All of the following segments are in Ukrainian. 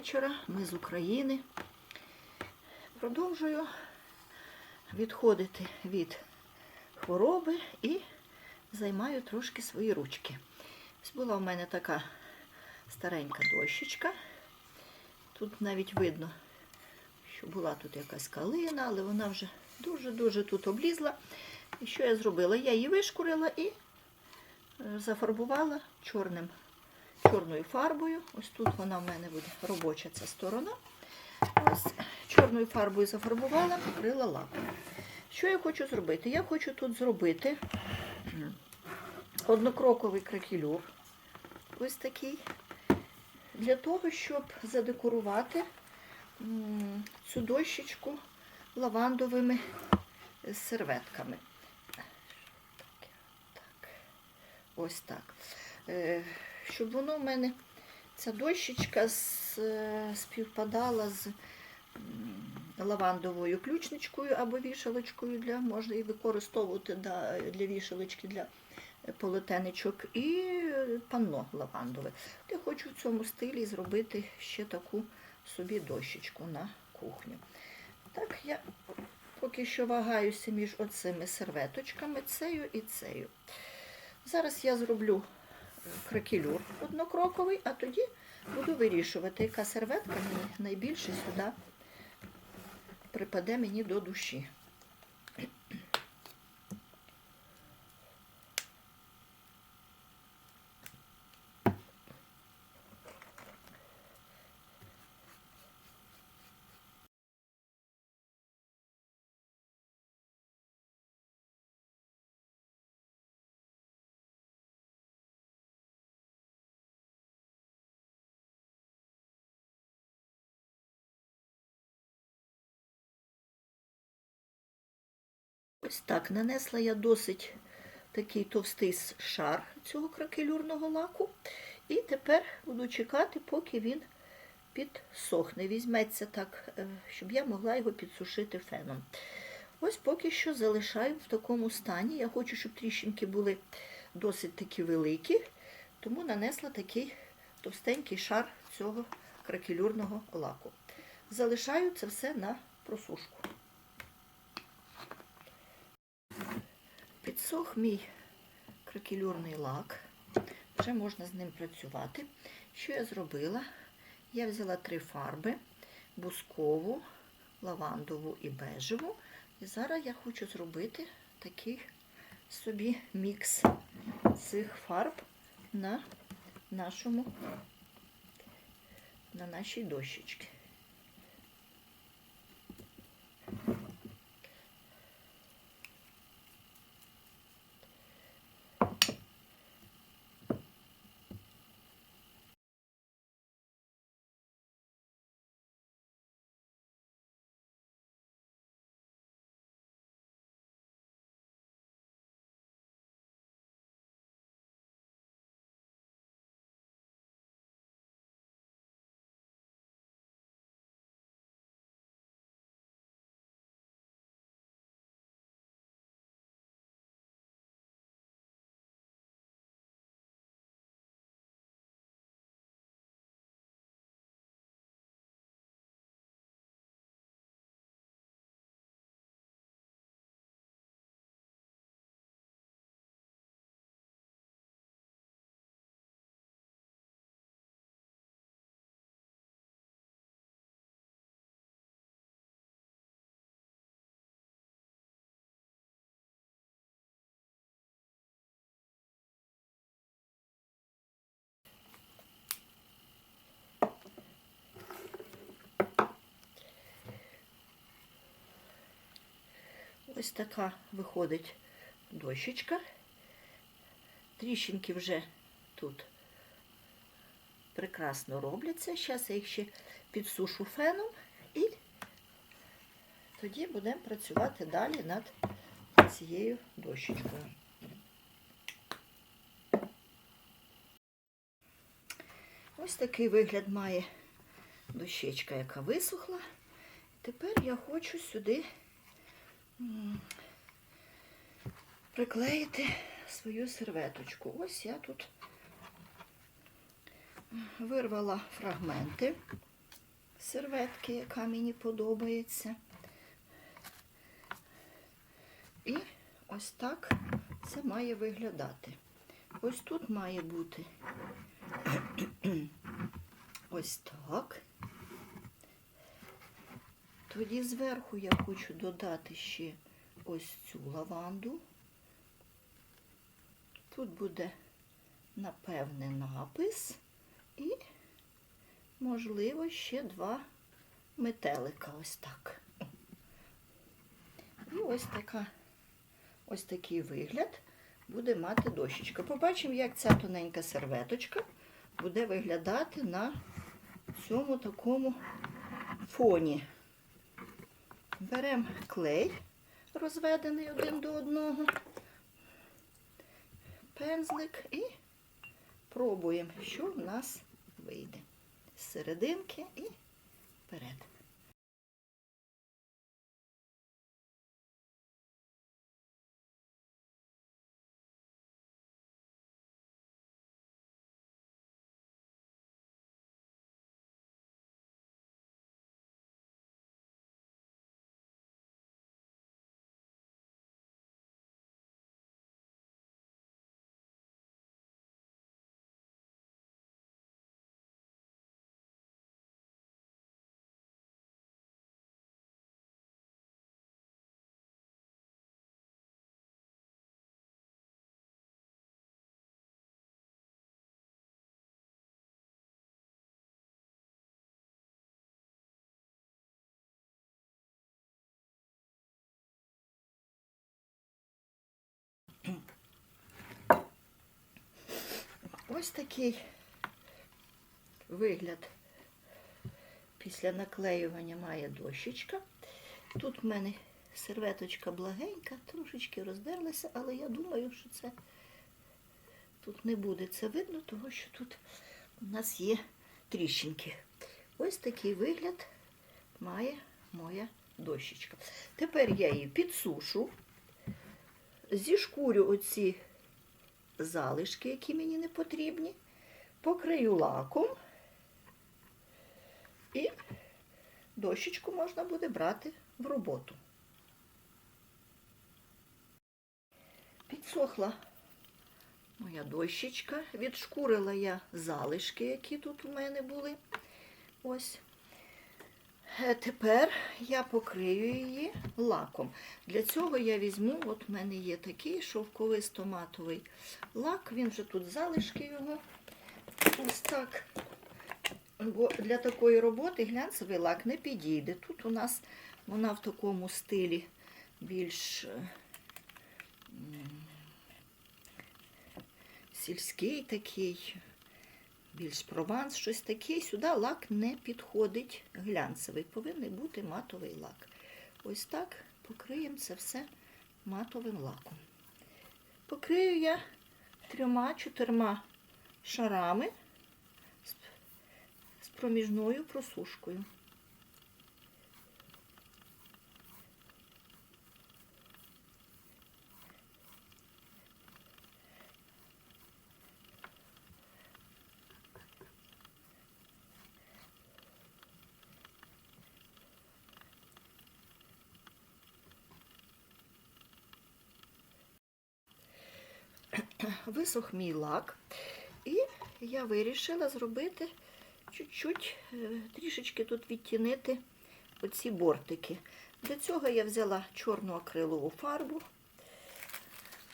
вечора. Ми з України. Продовжую відходити від хвороби і займаю трошки свої ручки. Ось була в мене така старенька дощечка. Тут навіть видно, що була тут якась калина, але вона вже дуже-дуже тут облізла. І що я зробила? Я її вишкурила і е, зафарбувала чорним, чорною фарбою. Ось тут вона в мене буде робоча ця сторона. Ось чорною фарбою зафарбувала, покрила лаком. Що я хочу зробити? Я хочу тут зробити однокроковий кракелюр. Ось такий. Для того, щоб задекорувати цю дощечку лавандовими серветками. Так. Ось так. Е, Щоб воно в мене, ця дощечка е, співпадала з лавандовою ключничкою або вішалочкою для, можна і використовувати для вішалочки для полотенечок і е, панно лавандове. Я хочу в цьому стилі зробити ще таку собі дощечку на кухню. Так, я поки що вагаюся між оцими серветочками, цею і цею. Зараз я зроблю е, кракелюр однокроковий, а тоді буду вирішувати, яка серветка мені найбільше сюди припаде мені до душі. Ось так нанесла я досить такий товстий шар цього кракелюрного лаку. І тепер буду чекати, поки він підсохне. Візьметься так, е, щоб я могла його підсушити феном. Ось поки що залишаю в такому стані. Я хочу, щоб тріщинки були досить такі великі, тому нанесла такий товстенький шар цього кракелюрного лаку. Залишаю це все на просушку. Підсох мій кракелюрний лак. Вже можна з ним працювати. Що я зробила? Я взяла три фарби: бускову, лавандову і бежеву. І зараз я хочу зробити такий собі мікс цих фарб на нашому, на нашій дощечці. Ось така виходить дощечка. Тріщинки вже тут прекрасно робляться. Зараз я їх ще підсушу феном і тоді будемо працювати далі над цією дощечкою. Ось такий вигляд має дощечка, яка висохла. Тепер я хочу сюди приклеїти свою серветочку. Ось я тут вирвала фрагменти серветки, яка мені подобається. І ось так це має виглядати. Ось тут має бути ось так. Тоді зверху я хочу додати ще ось цю лаванду. Тут буде, напевне, напис і, можливо, ще два метелика. Ось так. І ось така, ось такий вигляд буде мати дощечка. Побачимо, як ця тоненька серветочка буде виглядати на цьому такому фоні. Беремо клей, розведений один до одного, пензлик і пробуємо, що в нас вийде. З серединки і вперед. Ось такий вигляд після наклеювання має дощечка. Тут в мене серветочка благенька, трошечки роздерлася, але я думаю, що це тут не буде це видно, тому що тут у нас є тріщинки. Ось такий вигляд має моя дощечка. Тепер я її підсушу, зішкурю оці залишки, які мені не потрібні, покрию лаком і дощечку можна буде брати в роботу. Підсохла моя дощечка, відшкурила я залишки, які тут у мене були. Ось. Е, Тепер я покрию її лаком. Для цього я візьму, от в мене є такий шовковисто-матовий лак, він вже тут залишки його. Ось так. Бо для такої роботи глянцевий лак не підійде. Тут у нас вона в такому стилі більш е, сільський такий, більш прованс, щось таке. Сюди лак не підходить глянцевий. Повинен бути матовий лак. Ось так покриємо це все матовим лаком. Покрию я трьома-чотирма шарами з- проміжною просушкою. Висох мій лак, і я вирішила зробити чуть-чуть, е, трішечки тут відтінити оці бортики. Для цього я взяла чорну акрилову фарбу,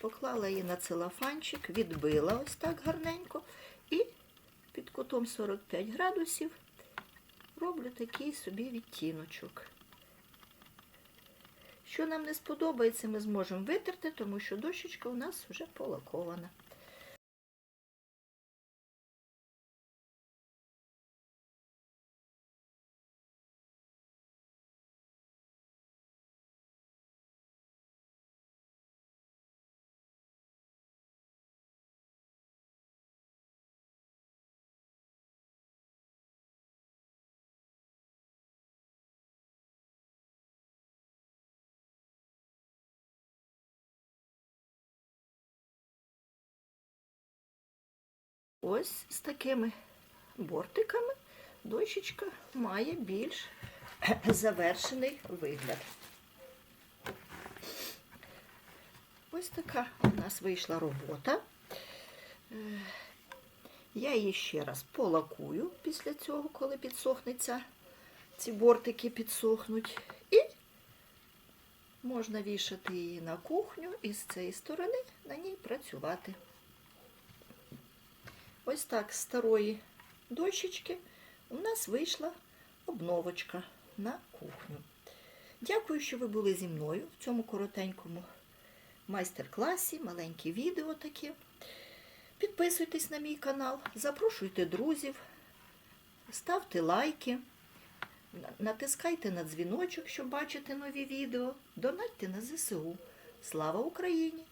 поклала її на целофанчик, відбила ось так гарненько і під кутом 45 градусів роблю такий собі відтіночок. Що нам не сподобається, ми зможемо витерти, тому що дощечка у нас вже полакована. Ось з такими бортиками дощечка має більш завершений вигляд. Ось така у нас вийшла робота. Е, Я її ще раз полакую після цього, коли підсохнеться, ці бортики підсохнуть. І можна вішати її на кухню і з цієї сторони на ній працювати. Ось так з старої дощечки у нас вийшла обновочка на кухню. Дякую, що ви були зі мною в цьому коротенькому майстер-класі, маленькі відео такі. Підписуйтесь на мій канал, запрошуйте друзів, ставте лайки, натискайте на дзвіночок, щоб бачити нові відео, донатьте на ЗСУ. Слава Україні!